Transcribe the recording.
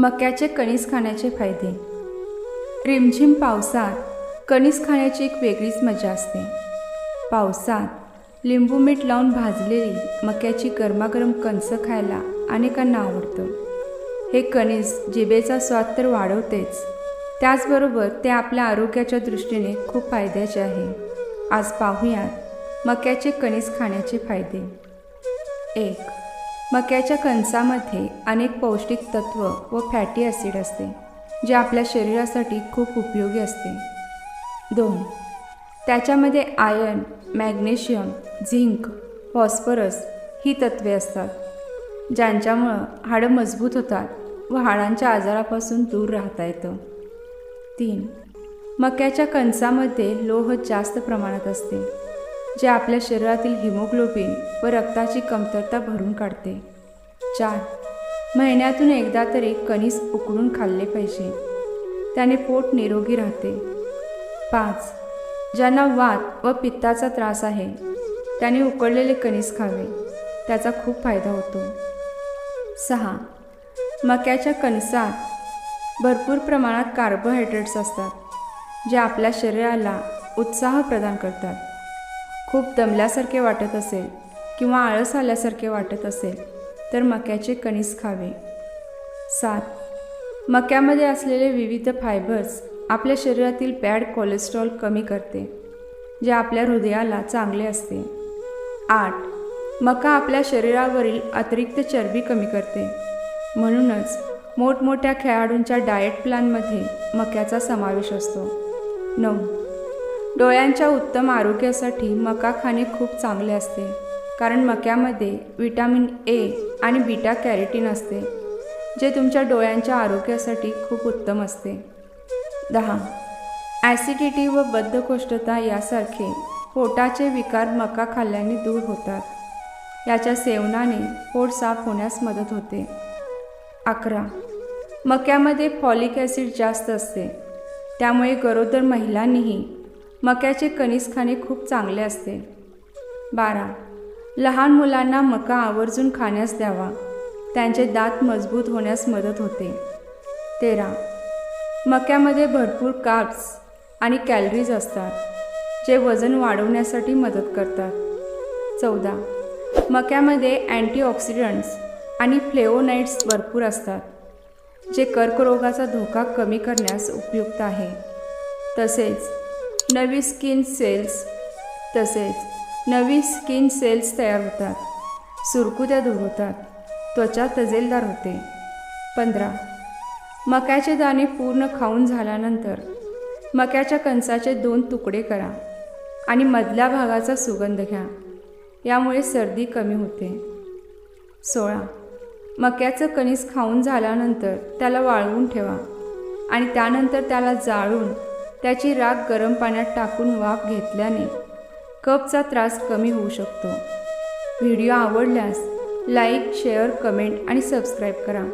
मक्याचे कणीस खाण्याचे फायदे. रिमझिम पावसात कणीस खाण्याची एक वेगळीच मजा असते. पावसात लिंबू मीठ लावून भाजलेली मक्याची गरमागरम कणसं खायला अनेकांना आवडतं. हे कणीस जिभेचा स्वाद तर वाढवतेच. त्याचबरोबर ते आपल्या आरोग्याच्या दृष्टीने खूप फायद्याचे आहे. आज पाहूयात मक्याचे कणीस खाण्याचे फायदे. एक मक्याच्या कणसामध्ये अनेक पौष्टिक तत्व व फॅटी ॲसिड असते जे आपल्या शरीरासाठी खूप उपयोगी असते. दोन त्याच्यामध्ये आयर्न मॅग्नेशियम झिंक फॉस्फरस ही तत्वे असतात ज्यांच्यामुळं हाडं मजबूत होतात व हाडांच्या आजारापासून दूर राहता येतं. तीन मक्याच्या कणसामध्ये लोह जास्त प्रमाणात असते जे आपल्या शरीरातील हिमोग्लोबिन व रक्ताची कमतरता भरून काढते. चार. महिन्यातून एकदा तरी कणीस उकळून खाल्ले पाहिजे. त्याने पोट निरोगी राहते. पाच. ज्यांना वात व पित्ताचा त्रास आहे त्याने उकळलेले कणीस खावे. त्याचा खूप फायदा होतो. सहा. मक्याच्या कणसात भरपूर प्रमाणात कार्बोहायड्रेट्स असतात जे आपल्या शरीराला उत्साह प्रदान करतात. खूप दमल्यासारखे वाटत असेल किंवा आळस आल्यासारखे वाटत असेल तर मक्याचे कणीस खावे. सात. मक्यामध्ये असलेले विविध फायबर्स आपल्या शरीरातील बॅड कोलेस्ट्रॉल कमी करते जे आपल्या हृदयाला चांगले असते. आठ. मका आपल्या शरीरावरील अतिरिक्त चरबी कमी करते. म्हणूनच मोठमोठ्या खेळाडूंच्या डाएट प्लॅनमध्ये मक्याचा समावेश असतो. नऊ. डोळ्यांच्या उत्तम आरोग्यासाठी मका खाणे खूप चांगले असते. कारण मक्यामध्ये विटॅमिन ए आणि बीटा कॅरेटीन असते जे तुमच्या डोळ्यांच्या आरोग्यासाठी खूप उत्तम असते. दहा. ॲसिडिटी व बद्धकोष्ठता यासारखे पोटाचे विकार मका खाल्ल्याने दूर होतात. याच्या सेवनाने पोट साफ होण्यास मदत होते. अकरा. मक्यामध्ये फॉलिक ॲसिड जास्त असते त्यामुळे गरोदर महिलांनीही मक्याचे कणीस खाणे खूप चांगले असते. बारा. लहान मुलांना मका आवर्जून खाण्यास द्यावा. त्यांचे दात मजबूत होण्यास मदत होते. तेरा. मक्यामध्ये भरपूर कार्ब्स आणि कॅलरीज असतात जे वजन वाढवण्यासाठी मदत करतात. चौदा. मक्यामध्ये अँटीऑक्सिडंट्स आणि फ्लेओनाईट्स भरपूर असतात जे कर्करोगाचा धोका कमी करण्यास उपयुक्त आहे. तसेच नवी स्किन सेल्स तसेच नवी स्किन सेल्स तयार होतात. सुरकुत्या दूर होतात. त्वचा तजेलदार होते. पंधरा. मक्याचे दाणे पूर्ण खाऊन झाल्यानंतर मक्याच्या कणसाचे दोन तुकडे करा आणि मधल्या भागाचा सुगंध घ्या. यामुळे सर्दी कमी होते. सोळा. मक्याचं कणीस खाऊन झाल्यानंतर त्याला वाळवून ठेवा आणि त्यानंतर त्याला जाळून त्याची राख गरम पाण्यात टाकून वाफ घेतल्याने कपचा त्रास कमी होऊ शकतो. व्हिडिओ आवडल्यास लाईक शेअर कमेंट आणि सबस्क्राईब करा.